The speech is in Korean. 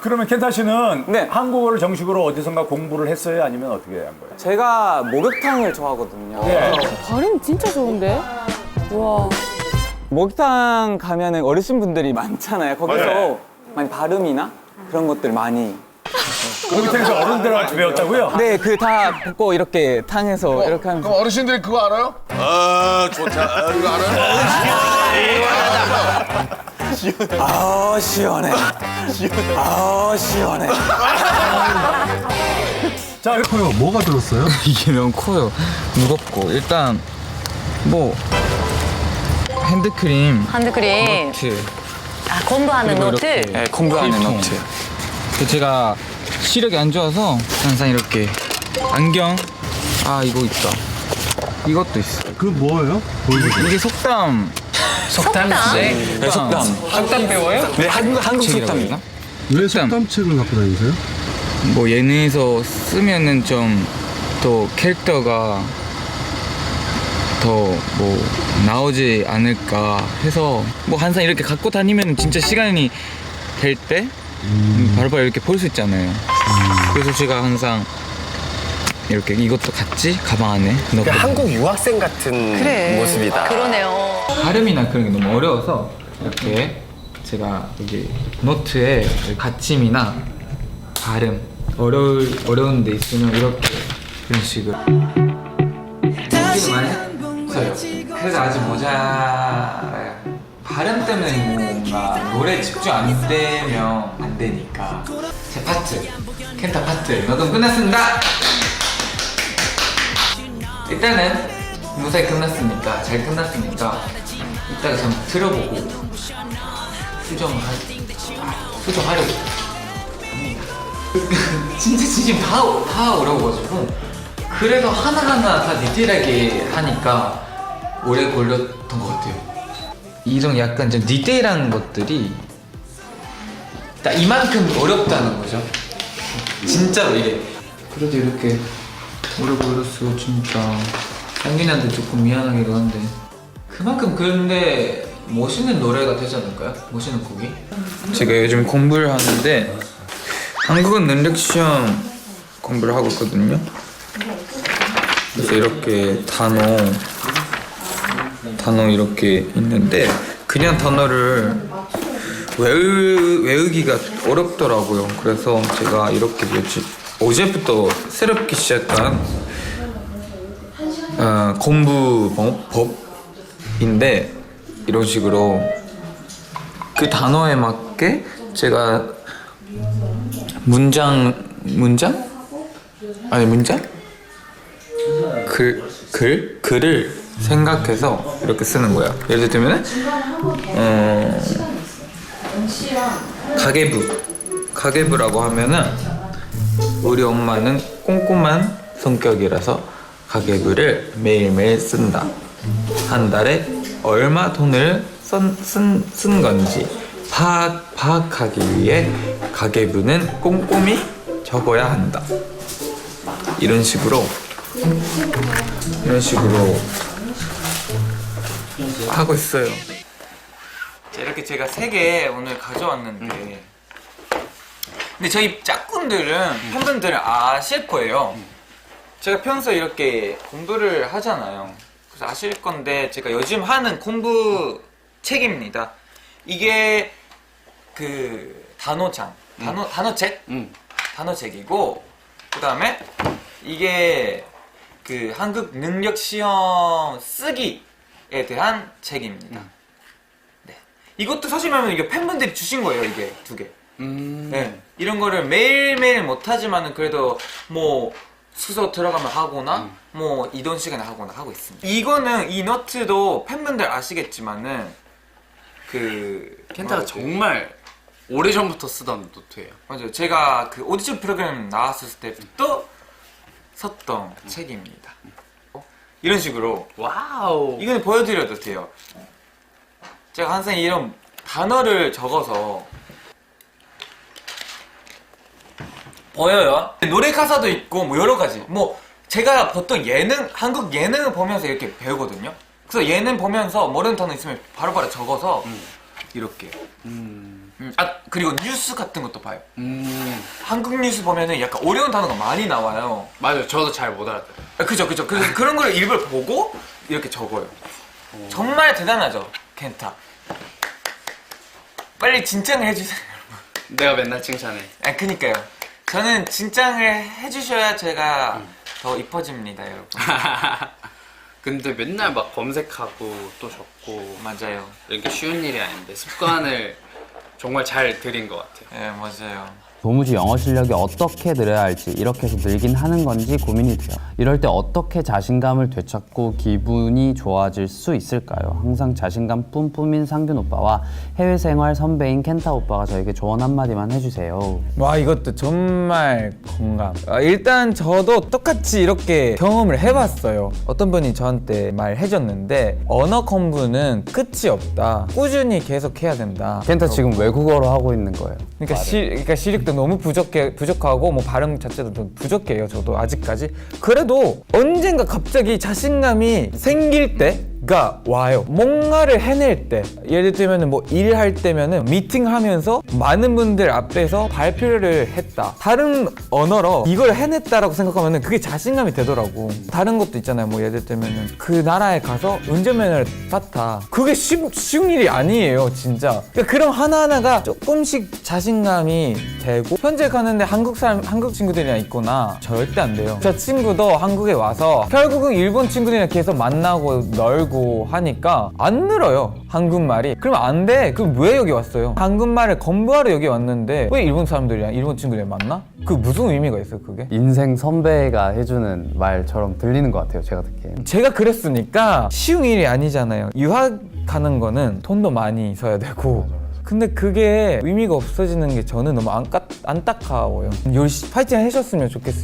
그러면 켄타 씨는 네. 한국어를 정식으로 어디선가 공부를 했어요? 아니면 어떻게 한 거예요? 제가 목욕탕을 좋아하거든요. 네. 발음 진짜 좋은데? 와. 목욕탕 가면은 어르신 분들이 많잖아요. 거기서 네. 많이 발음이나 그런 것들 많이. 목욕탕에서 어른들한테 배웠다고요? 네, 그다 벗고 이렇게 탕에서 이렇게 하면서. 그럼 어르신들이 그거 알아요? 아 좋다. 아, 이거 알아요? 아 시원해. 아 시원해. 자, 커요. 뭐가 들었어요? 이게 너무 커요. 무겁고 일단 뭐 핸드크림, 핸드크림. 노트 아, 공부하는 그리고 노트. 이렇게 네, 공부하는 필통. 노트. 그 제가 시력이 안 좋아서 항상 이렇게 안경 아 이거 있다. 이것도 있어. 그 뭐예요? 보여주세요. 이게 속담 속담. 네, 속담. 속담 배워요? 네, 한국 한국 책이라고 속담. 했나? 왜 속담. 속담책을 갖고 다니세요? 뭐 예능에서 쓰면은 좀또 캐릭터가 더 뭐 나오지 않을까 해서 뭐 항상 이렇게 갖고 다니면 진짜 시간이 될 때 바로바로 이렇게 볼 수 있잖아요. 그래서 제가 항상 이렇게 이것도 같이 가방 안에 넣고 그러니까 한국 유학생 같은 그래. 모습이다. 그러네요. 발음이나 그런 게 너무 어려워서 이렇게 제가 여기 노트에 받침이나 발음 어려울 어려운 데 있으면 이렇게 이런 식으로 많이 써요. 그래서 아직 모자라요. 발음 때문에 뭔가 노래 집중 안 되면 안 되니까. 제 파트 켄타 파트 녹음 끝났습니다. 일단은 무사히 끝났으니까 잘 끝났으니까 이따가 잠 들어보고 수정을 할 아, 수정하려고 합니다. 진짜 진심 다, 다 어려워가지고 그래서 하나하나 다 디테일하게 하니까 오래 걸렸던 것 같아요. 이런 약간 좀 디테일한 것들이 딱 이만큼 어렵다는 거죠. 진짜로 이게 그래도 이렇게 오래 걸렸어 진짜 상균이한테 조금 미안하기도 한데 그만큼 그런데 멋있는 노래가 되지 않을까요? 멋있는 곡이? 제가 요즘 공부를 하는데 한국어 능력 시험 공부를 하고 있거든요 그래서 이렇게 단어 단어 이렇게 있는데 그냥 단어를 외우, 외우기가 어렵더라고요. 그래서 제가 이렇게 며칠 어제부터 새롭게 시작한 어, 공부 법, 법인데 이런 식으로 그 단어에 맞게 제가 문장 문장 아니 문장 글, 글, 글을 생각해서 이렇게 쓰는 거야. 예를 들면, 어, 가계부. 가계부라고 하면은, 우리 엄마는 꼼꼼한 성격이라서 가계부를 매일매일 쓴다. 한 달에 얼마 돈을 쓴, 쓴, 쓴 건지 파악, 파악하기 위해 가계부는 꼼꼼히 적어야 한다. 이런 식으로 이런 식으로 하고 있어요. 자, 이렇게 제가 세 개 오늘 가져왔는데 근데 저희 짝꿍들은 팬분들은 아실 거예요. 제가 평소에 이렇게 공부를 하잖아요. 그래서 아실 건데 제가 요즘 하는 공부 책입니다. 이게 그 단어장, 단어 단어책, 단어책이고 그 다음에 이게 그 한국 능력 시험 쓰기에 대한 책입니다. 네. 이것도 사실 말하면 이게 팬분들이 주신 거예요, 이게 두 개. 네. 이런 거를 매일매일 못하지만은 그래도 뭐 숙소 들어가면 하거나 뭐 이동 시간에 하거나 하고 있습니다. 이거는 이 노트도 팬분들 아시겠지만은 그 켄타가 뭐라고 정말 오래 전부터 쓰던 노트예요. 맞아요. 제가 그 오디션 프로그램 나왔을 때부터 썼던 책입니다. 어? 이런 식으로 와우. 이거는 보여드려도 돼요. 제가 항상 이런 단어를 적어서 보여요. 노래 가사도 있고 뭐 여러 가지. 뭐 제가 보통 예능 한국 예능을 보면서 이렇게 배우거든요. 그래서 예능 보면서 모르는 단어 있으면 바로바로 적어서 이렇게 음, 아 그리고 뉴스 같은 것도 봐요. 음 한국 뉴스 보면은 약간 어려운 단어가 많이 나와요. 맞아요. 저도 잘 못 알아들어요. 아, 그죠, 그죠. 그래서 그런 걸 일부러 보고 이렇게 적어요. 정말 대단하죠, 켄타. 빨리 진짱을 해주세요. 내가 맨날 칭찬해. 아, 그니까요. 저는 진짱을 해주셔야 제가 더 이뻐집니다, 여러분. 근데 맨날 막 검색하고 또 적고 맞아요. 이게 쉬운 일이 아닌데 습관을 정말 잘 들인 것 같아요. 예, 맞아요. 도무지 영어 실력이 어떻게 늘어야 할지 이렇게 해서 늘긴 하는 건지 고민이 돼요. 이럴 때 어떻게 자신감을 되찾고 기분이 좋아질 수 있을까요? 항상 자신감 뿜뿜인 상균 오빠와 해외 생활 선배인 켄타 오빠가 저에게 조언 한마디만 해주세요. 와 이것도 정말 공감. 아, 일단 저도 똑같이 이렇게 경험을 해봤어요. 어떤 분이 저한테 말해줬는데 언어 공부는 끝이 없다. 꾸준히 계속 해야 된다. 켄타 지금 외국어로 하고 있는 거예요. 그러니까 시, 그러니까 시력 도 너무 부족해 부족하고 뭐 발음 자체도 좀 부족해요. 저도 아직까지. 그래도 언젠가 갑자기 자신감이 생길 때가 와요. 뭔가를 해낼 때, 예를 들면은 뭐 일할 때면은 미팅하면서 많은 분들 앞에서 발표를 했다. 다른 언어로 이걸 해냈다라고 생각하면은 그게 자신감이 되더라고. 다른 것도 있잖아요. 뭐 예를 들면은 그 나라에 가서 운전면허를 땄다. 그게 쉬, 쉬운 일이 아니에요, 진짜. 그러니까 그런 하나하나가 조금씩 자신감이 되고 현재 가는데 한국 사람, 한국 친구들이랑 있거나 절대 안 돼요. 저 친구도 한국에 와서 결국은 일본 친구들이랑 계속 만나고 놀고 하니까 안 늘어요, 한국말이. 그러면 안 돼. 그럼 왜 여기 왔어요? 한국말을 공부하러 여기 왔는데 왜 일본 사람들이랑 일본 친구들이랑 만나? 그 무슨 의미가 있어요, 그게? 인생 선배가 해주는 말처럼 들리는 것 같아요. 제가 듣기엔. 제가 그랬으니까 쉬운 일이 아니잖아요. 유학 가는 거는 돈도 많이 써야 되고. 근데 그게 의미가 없어지는 게 저는 너무 안까, 안타까워요. 열심히 파이팅 하셨으면 좋겠어요.